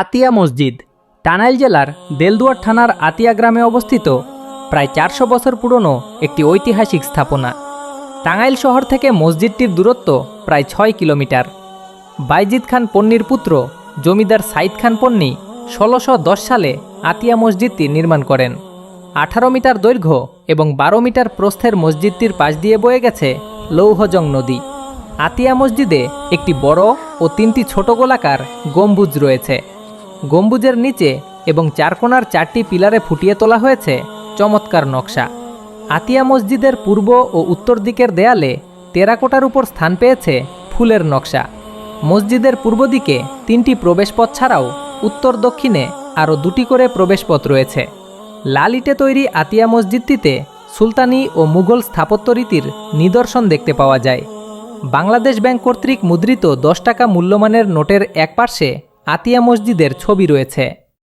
আতিয়া মসজিদ টাঙ্গাইল জেলার দেলদুয়ার থানার আতিয়া গ্রামে অবস্থিত, প্রায় চারশো বছর পুরনো একটি ঐতিহাসিক স্থাপনা। টাঙ্গাইল শহর থেকে মসজিদটির দূরত্ব প্রায় ছয় কিলোমিটার। বাইজিদ খান পন্নির পুত্র, জমিদার সাইদ খান পন্নি, ষোলোশো দশ সালে আতিয়া মসজিদটি নির্মাণ করেন। আঠারো মিটার দৈর্ঘ্য এবং বারো মিটার প্রস্থের মসজিদটির পাশ দিয়ে বয়ে গেছে লৌহজং নদী। আতিয়া মসজিদে একটি বড় ও তিনটি ছোট গোলাকার গম্বুজ রয়েছে। গম্বুজের নিচে এবং চারকোনার চারটি পিলারে ফুটিয়ে তোলা হয়েছে চমৎকার নকশা। আতিয়া মসজিদের পূর্ব ও উত্তর দিকের দেয়ালে টেরাকোটার উপর স্থান পেয়েছে ফুলের নকশা। মসজিদের পূর্ব দিকে তিনটি প্রবেশপথ ছাড়াও উত্তর দক্ষিণে আরও দুটি করে প্রবেশপথ রয়েছে। লাল ইটে তৈরি আতিয়া মসজিদটিতে সুলতানি ও মুঘল স্থাপত্য রীতির নিদর্শন দেখতে পাওয়া যায়। বাংলাদেশ ব্যাংক কর্তৃক মুদ্রিত দশ টাকা মূল্যমানের নোটের এক পার্শ্বে আতিয়া মসজিদের ছবি রয়েছে।